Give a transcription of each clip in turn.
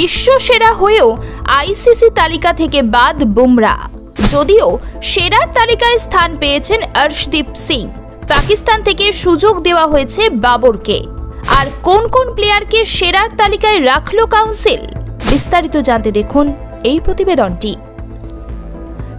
বিশ্ব সেরা হয়েও আইসিসি তালিকা থেকে বাদ বুমরা। যদিও সেরার তালিকায় স্থান পেয়েছেন অর্শদীপ সিং। পাকিস্তান থেকে সুযোগ দেওয়া হয়েছে বাবরকে। আর কোন কোন প্লেয়ারকে সেরার তালিকায় রাখল কাউন্সিল? বিস্তারিত জানতে দেখুন এই প্রতিবেদনটি।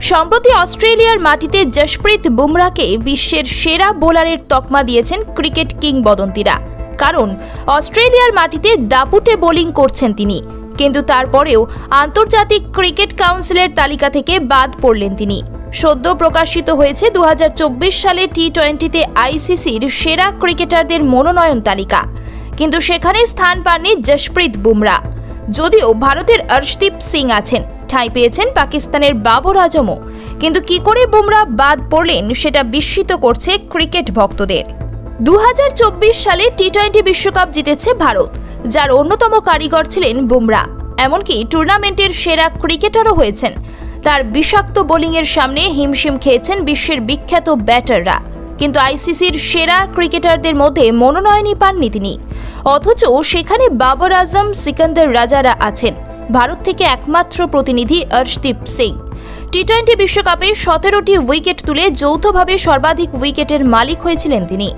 সম্প্রতি অস্ট্রেলিয়ার মাটিতে জশপ্রীত বুমরাকে বিশ্বের সেরা বোলারের তকমা দিয়েছেন ক্রিকেট কিংবদন্তিরা। কারণ অস্ট্রেলিয়ার মাটিতে দাপুটে বোলিং করছেন তিনি। কিন্তু তারপরেও আন্তর্জাতিক ক্রিকেট কাউন্সিলের তালিকা থেকে বাদ পড়লেন তিনি। সদ্য প্রকাশিত হয়েছে দুহাজার চব্বিশ সালে টি টোয়েন্টিতে আইসিসির সেরা ক্রিকেটারদের মনোনয়ন তালিকা। কিন্তু সেখানে স্থান পাননি জশপ্রীত বুমরা। যদিও ভারতের অর্শদীপ সিং আছেন, ঠাঁই পেয়েছেন পাকিস্তানের বাবর আজমও। কিন্তু কি করে বুমরা বাদ পড়লেন সেটা বিস্মিত করছে ক্রিকেট ভক্তদের। দু হাজার চব্বিশ সালে টি টোয়েন্টি বিশ্বকাপ জিতেছে ভারত। যার অন্যতম কারিগর ছিলেন বুমরা। এমনকি টুর্নামেন্টের সেরা ক্রিকেটারও হয়েছেন। তার বিষাক্ত বোলিংয়ের সামনে হিমশিম খেয়েছেন বিশ্বের বিখ্যাত ব্যাটাররা। কিন্তু আইসিসির সেরা ক্রিকেটারদের মধ্যে মনোনয়নই পাননি তিনি। অথচ সেখানে বাবর আজম, সিকান্দার রাজারা আছেন। ভারত থেকে একমাত্র প্রতিনিধি অর্শদীপ সিং। টি টোয়েন্টি বিশ্বকাপে সতেরোটি উইকেট তুলে যৌথভাবে সর্বাধিক উইকেটের মালিক হয়েছিলেন তিনি।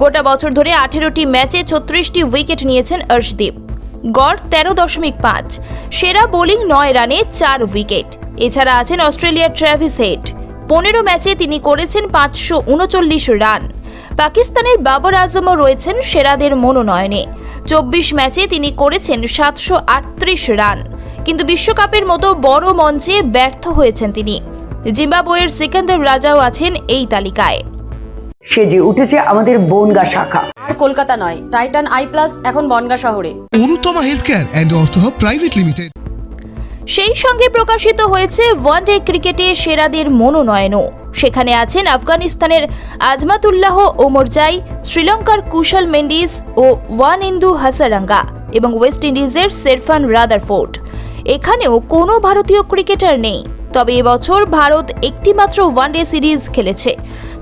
গোটা বছর ধরে আঠেরোটি ম্যাচে ছত্রিশটি উইকেট নিয়েছেন অর্শদীপ। গড় তেরো দশমিক পাঁচ। সেরা বোলিং নয় রানে চার উইকেট। এছাড়া আছেন অস্ট্রেলিয়ার ট্র্যাভিস হেড। পনেরো ম্যাচে তিনি করেছেন পাঁচশো উনচল্লিশ রান। পাকিস্তানের বাবর আজমও রয়েছেন সেরাদের মনোনয়নে। চব্বিশ ম্যাচে তিনি করেছেন সাতশো আটত্রিশ রান। কিন্তু বিশ্বকাপের মতো বড় মঞ্চে ব্যর্থ হয়েছেন তিনি। জিম্বাবুয়ের সিকান্দার রাজাও আছেন এই তালিকায়। সেজে উঠেছে আমাদের বনগা শাখা। আর কলকাতা নয় টাইটান আই প্লাস এখন বনগা শহরে। Anutama health care and Artha private limited. সেই সঙ্গে প্রকাশিত হয়েছে ওয়ানডে ক্রিকেটে সেরাদের মনোনয়নও। সেখানে আছেন আফগানিস্তানের আজমাতুল্লাহ ওমরজাই শ্রীলঙ্কার কুশল মেন্ডিস ও ওয়ান ইন্দু হাসারাঙ্গা এবং ওয়েস্ট ইন্ডিজের সেরফান রাদারফোর্ড। এখানেও কোনো ভারতীয় ক্রিকেটার নেই। তবে এবছর ভারত একটিমাত্র ওয়ানডে সিরিজ খেলেছে।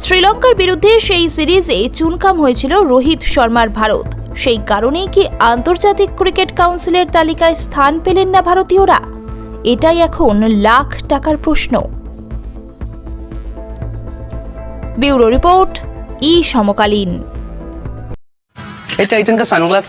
শ্রীলঙ্কার বিরুদ্ধে সেই সিরিজে চুনকাম হয়েছিল রোহিত শর্মার ভারত। সেই কারণেই কি আন্তর্জাতিক ক্রিকেট কাউন্সিলের তালিকায় স্থান পেলেন না ভারতীয়রা? এটাই এখন লাখ টাকার প্রশ্ন। ব্যুরো রিপোর্ট, ই সমকালীন। এই টাইটন কা সানগ্লাস